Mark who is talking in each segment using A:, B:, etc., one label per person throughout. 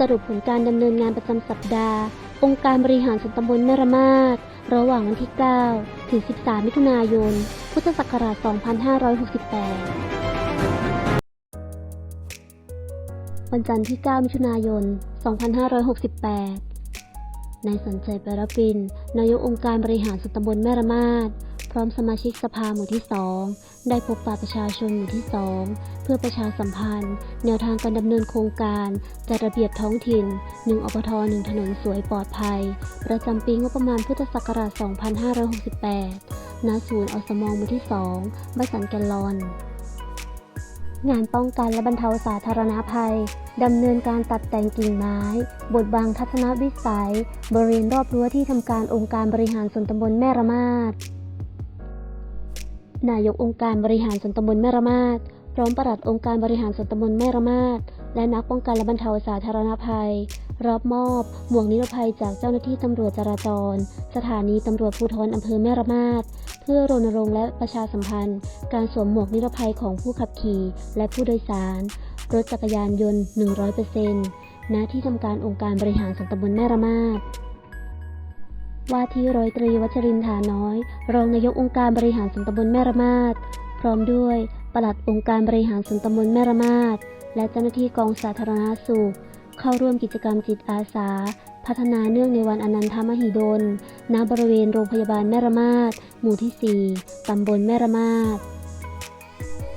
A: สรุปผลการดำเนินงานประจำสัปดาห์ องค์การบริหารส่วนตำบลแม่ระมาดระหว่างวันที่ 9 ถึง 13 มิถุนายน พุทธศักราช 2568 วันจันทร์ที่ 9 มิถุนายน 2568 นายสัญชัยปรปินนายกองค์การบริหารส่วนตำบลแม่ระมาด พร้อมสมาชิกสภาหมู่ที่ 2 ได้พบปะประชาชนหมู่ที่ 2 เพื่อประชาสัมพันธ์ แนวทางการดำเนินโครงการจัดระเบียบท้องถิ่น 1อปท1ถนนสวยปลอดภัย ประจำปีงบประมาณพุทธศักราช 2568 ณ ศูนย์อสมหมู่ที่ 2 บ้านสันแกลลอน งานป้องกันและบรรเทาสาธารณภัยดำเนินการตัดแต่งกิ่งไม้บดบังทัศนวิสัย บริเวณรอบรั้วที่ทำการองค์การบริหารส่วนตำบลแม่ระมาด นายกองค์การบริหารส่วนตำบลแม่ระมาดพร้อมปลัดองค์การบริหารส่วนตำบลแม่ระมาดและนักป้องกันและบรรเทาสาธารณภัย รับมอบ หมวกนิรภัยจากเจ้าหน้าที่ตำรวจจราจร สถานีตำรวจภูธรอำเภอแม่ระมาดเพื่อรณรงค์และประชาสัมพันธ์ การสวมหมวกนิรภัยของผู้ขับขี่ และผู้โดยสาร รถจักรยานยนต์ 100%ณที่ทำการองค์การบริหารส่วนตำบลแม่ระมาด ว่าที่ร้อยตรีวัชรินทาน้อย รองนายกองค์การบริหารส่วนตำบลแม่ระมาดพร้อมด้วยปลัดองค์การบริหารส่วนตำบลแม่ระมาดและเจ้าหน้าที่กองสาธารณสุข เข้าร่วมกิจกรรมจิตอาสา พัฒนาเนื่องในวันอนันทมหิดล ณ บริเวณโรงพยาบาลแม่ระมาดหมู่ที่ 4 ตำบลแม่ระมาด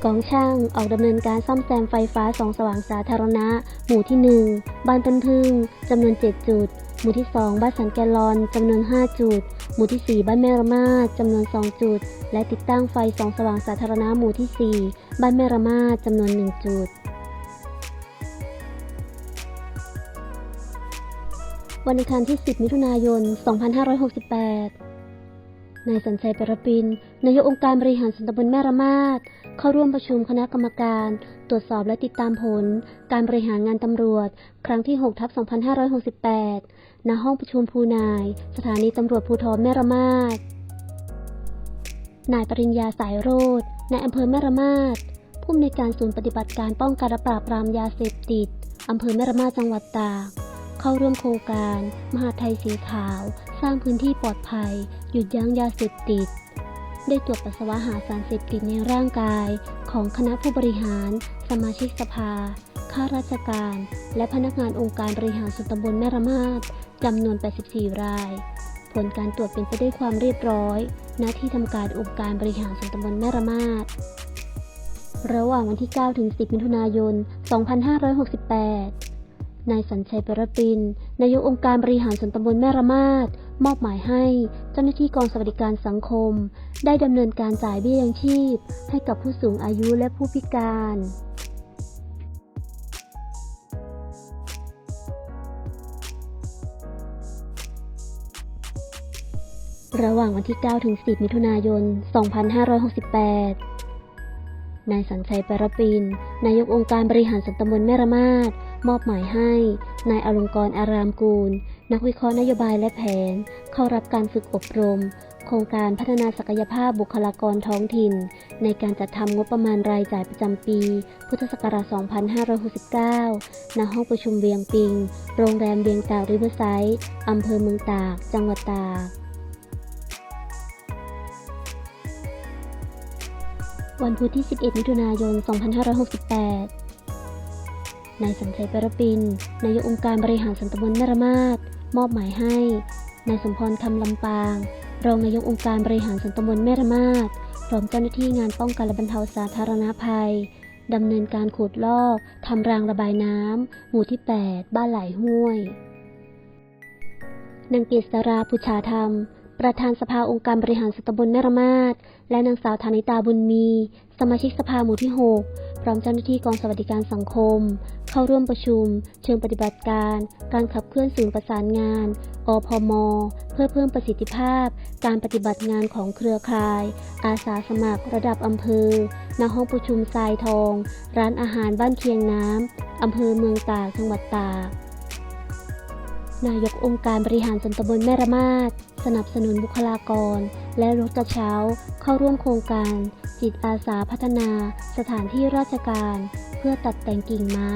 A: กองช่างออกดำเนินการซ่อมแซมไฟฟ้าสองสว่างสาธารณะ หมู่ที่ 1 บ้านต้นพึ่งจำนวน 7 จุด หมู่ที่ 2 บ้านสันแกลอนจำนวน 5 จุด หมู่ที่ 4 บ้านแม่ระมาดจำนวน 2 จุด และติดตั้งไฟส่องสว่างสาธารณะหมู่ที่ 4 บ้านแม่ระมาดจำนวน 1 จุด วันอังคารที่ 10 มิถุนายน 2568 นายสัญชัยปรปิน นายกองค์การบริหารส่วนตำบลแม่ระมาดเข้าร่วมประชุมคณะกรรมการ ตรวจสอบและติดตามผล การบริหารงานตำรวจ ครั้งที่ 6 ทับ 2568 ณห้องประชุมภูนาย สถานีตำรวจภูธรแม่ระมาดนายปริญญาสายโรดในอำเภอแม่ระมาดผู้อำนวยการศูนย์ปฏิบัติการป้องกันและปราบปรามยาเสพติดอำเภอแม่ระมาดจังหวัดตาก เข้าร่วมโครงการ มหาไทยสีขาว สร้างพื้นที่ปลอดภัย หยุดยั้งยาเสพติด ได้ตรวจปัสสาวะหาสารเสพติดในร่างกาย ของคณะผู้บริหาร สมาชิกสภาข้าราชการ และพนักงานองค์การบริหารส่วนตำบลแม่ระมาด จำนวน 84 ราย ผลการตรวจเป็นไปด้วยความเรียบร้อย ณ ที่ทำการองค์การบริหารส่วนตำบลแม่ระมาดระหว่างวันที่ 9 ถึง 10 มิถุนายน 2568 นายสัญชัยปรปิน นายกองค์การบริหารส่วนตำบลแม่ระมาดมอบหมายให้เจ้าหน้าที่กองสวัสดิการสังคม ได้ดำเนินการจ่ายเบี้ยยังชีพ ให้กับผู้สูงอายุและผู้พิการ ระหว่างวันที่ 9 ถึง 10 มิถุนายน 2568 นายสัญชัยปรปิน นายกองค์การบริหารส่วนตำบลแม่ระมาดมอบหมายให้ นายอลงกรณ์อารามกูล นักวิเคราะห์นโยบายและแผน เข้ารับการฝึกอบรม โครงการพัฒนาศักยภาพบุคลากรท้องถิ่น ในการจัดทำงบประมาณรายจ่ายประจำปี พุทธศักราช 2569 ณ ห้องประชุมเวียงปิง โรงแรมเวียงตากริเวอร์ไซด์อำเภอเมืองตาก จังหวัดตาก วันพุธที่ 11 มิถุนายน 2568 นายสัญชัยปรปิน นายกองค์การบริหารส่วนตบลแม่รมาดมอบหมายให้ นายสมพรคำลำปาง รองนายกองค์การบริหารส่วนตบลแม่ระมาดพร้อมเจ้าหน้าที่งานป้องกันและบรรเทาสาธารณภัยดำเนินการขุดลอกทำรางระบายน้ำ หมู่ที่ 8 บ้านไหลห้วย นางเกษราพุชาธรรม ประธานสภาองค์การบริหารสตบลแม่ระมาดและนางสาวธานิตาบุญมี สมาชิกสภาหมู่ที่ 6 พร้อมเจ้าหน้าที่กองสวัสดิการสังคม เข้าร่วมประชุม เชิงปฏิบัติการ การขับเคลื่อนศูนย์ประสานงาน อพม เพื่อเพิ่มประสิทธิภาพ การปฏิบัติงานของเครือข่าย อาสาสมัคร ระดับอำเภอณห้องประชุมทรายทอง ร้านอาหารบ้านเคียงน้ำอำเภอเมืองตากจังหวัดตาก นายกองค์การบริหารส่วนตำบลแม่ระมาดสนับสนุนบุคลากร และรถกระเช้า เข้าร่วมโครงการ จิตอาสาพัฒนา สถานที่ราชการ เพื่อตัดแต่งกิ่งไม้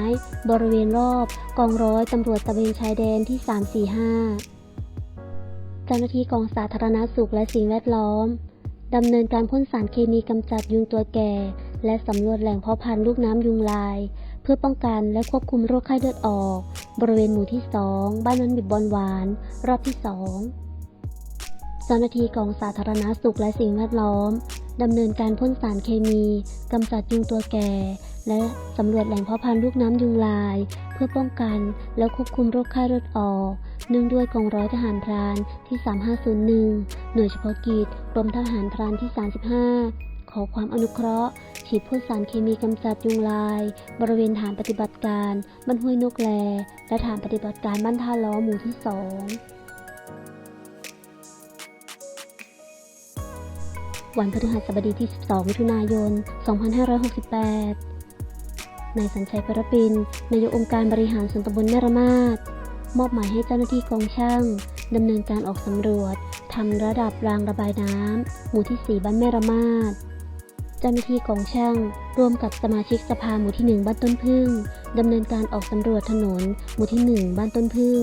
A: บริเวณรอบกองร้อยตำรวจตระเวนชายแดนที่ 345 เจ้าหน้าที่กองสาธารณาสุขและสิ่งแวดล้อมดำเนินการพ่นสารเคมีกำจัดยุงตัวแก่ และสำรวจแหล่งเพาะพันธุ์ลูกน้ำยุงลาย พื่อป้องกันและควบคุมโรคไข้เลือดออก บริเวณหมู่ที่ 2 บ้านนั้นบิบบอนหวาน รอบที่ 2 เจ้าหน้าที่กองสาธารณาสุขและสิ่งแวดล้อมดำเนินการพ่นสารเคมีกำจัดยุงตัวแก่ และสำรวจแหล่งเพาะพันธุ์ลูกน้ำยุงลาย เพื่อป้องกันและควบคุมโรคไข้เลือดออก เนื่องด้วยกองร้อยทหารพรานที่ 3501 หน่วยเฉพาะกิจกรมทหารพรานที่ 35 ขอความอนุเคราะห์ ฉีดพ่นสารเคมีกำจัดยุงลาย บริเวณฐานปฏิบัติการบ้านห้วยนกแล และฐานปฏิบัติการบ้านท่าล้อหมู่ที่2วันพฤหัสบดีที่ 12 มิถุนายน 2568 นายสัญชัยปรปินนายกองค์การบริหารส่วนตำบลแม่ระมาดมอบหมายให้เจ้าหน้าที่กองช่างดำเนินการออกสำรวจทำระดับรางระบายน้ำหมู่ที่ 4 บ้านแม่ระมาด เจ้าหน้าที่กองช่างร่วมกับสมาชิกสภาหมู่ที่ 1 บ้านต้นพึ่งดำเนินการออกสำรวจถนนหมู่ที่ 1 บ้านต้นพึ่ง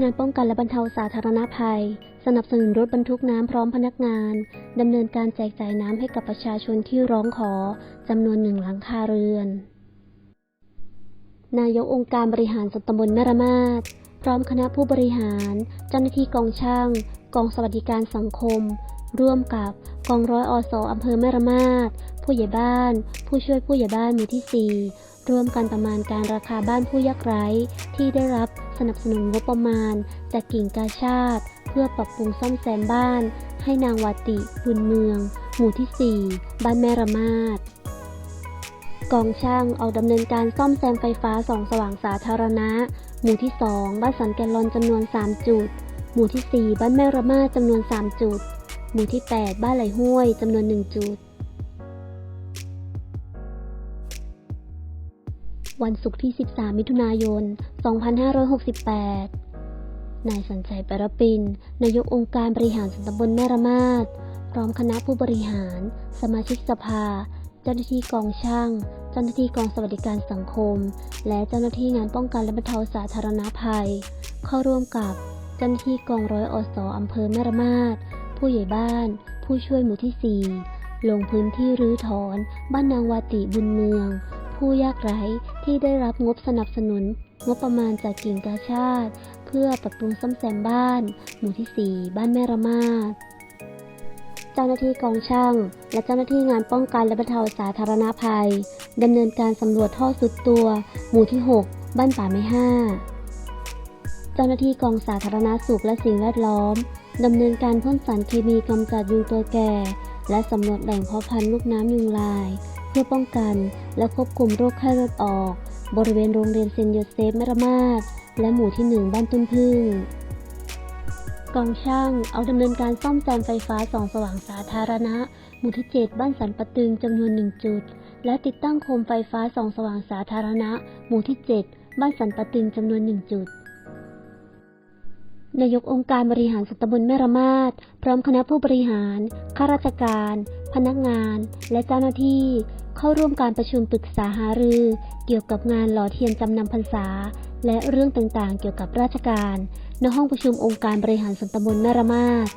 A: งานป้องกันและบรรเทาสาธารณภัย สนับสนุนรถบรรทุกน้ำพร้อมพนักงานดำเนินการแจกจ่ายน้ำให้กับประชาชนที่ร้องขอจำนวนหนึ่งหลังคาเรือน นายกองค์การบริหารส่วนตำบลแม่ระมาดพร้อมคณะผู้บริหาร เจ้าหน้าที่กองช่าง กองสวัสดิการสังคม ร่วมกับกองร้อยอสอำเภอแม่ระมาดผู้ใหญ่บ้าน ผู้ช่วยผู้ใหญ่บ้านหมู่ที่ 4 ร่วมกันประมาณการราคาบ้านผู้ยากไร้ที่ได้รับสนับสนุนงบประมาณ จากกิ่งกาชาติ เพื่อปรับปรุงซ่อมแซมบ้าน ให้นางวาติบุญเมือง หมู่ที่ 4 บ้านแม่ระมาดกองช่างออกดำเนินการซ่อมแซมไฟฟ้าส่องสว่างสาธารณะ หมู่ที่ 2 บ้านสันแกลลอนจำนวน 3 จุด หมู่ที่ 4 บ้านแม่ระมาดจำนวน 3 จุด หมู่ที่ 8 บ้านไหลห้วยจำนวน 1 จุด วันศุกร์ที่ 13 มิถุนายน 2568 นายสัญชัยปรปิน นายกองค์การบริหารส่วนตำบลแม่ระมาดพร้อมคณะผู้บริหาร สมาชิกสภา เจ้าหน้าที่กองช่าง เจ้าหน้าที่กองสวัสดิการสังคม และเจ้าหน้าที่งานป้องกันและบรรเทาสาธารณภัย เข้าร่วมกับเจ้าหน้าที่กองร้อยอสออำเภอแม่ระมาด ผู้ใหญ่บ้าน ผู้ช่วยหมู่ที่ 4 ลงพื้นที่รื้อถอน บ้านนางวาติบุญเมือง ผู้ยากไร้ที่ได้รับงบสนับสนุน งบประมาณจากกิ่งกาชาติ เพื่อปรับปรุงซ่อมแซมบ้าน หมู่ที่ 4 บ้านแม่ระมาดเจ้าหน้าที่กองช่าง และเจ้าหน้าที่งานป้องกันและบรรเทาสาธารณภัยดำเนินการสำรวจท่อสุดตัว หมู่ที่ 6 บ้านป่าไม้ห้าเจ้าหน้าที่กองสาธารณาสุขและสิ่งแวดล้อม ดำเนินการพ่นสารเคมีกำจัดยุงตัวแก่ และสำรวจแหล่งเพาะพันธุ์ลูกน้ำยุงลาย เพื่อป้องกันและควบคุมโรคไข้เลือดออก บริเวณโรงเรียนเซนโยเซฟแมรมาศและหมู่ที่1บ้านต้นพึ่งกองช่างเอาดำเนินการซ่อมแซมไฟฟ้าส่องสว่างสาธารณะ หมู่ที่ 7 บ้านสันปะตึงจำนวน 1 จุด และติดตั้งโคมไฟฟ้าส่องสว่างสาธารณะ หมู่ที่ 7 บ้านสันปะตึงจำนวน 1 จุด นายกองค์การบริหารสตำบลแม่ระมาดพร้อมคณะผู้บริหาร ข้าราชการ พนักงาน และเจ้าหน้าที่ เข้าร่วมการประชุมปรึกษาหารือ เกี่ยวกับงานหล่อเทียนจำนำพรรษา และเรื่องต่างๆ เกี่ยวกับราชการ ณห้องประชุมองค์การบริหารสตำบลแม่ระมาด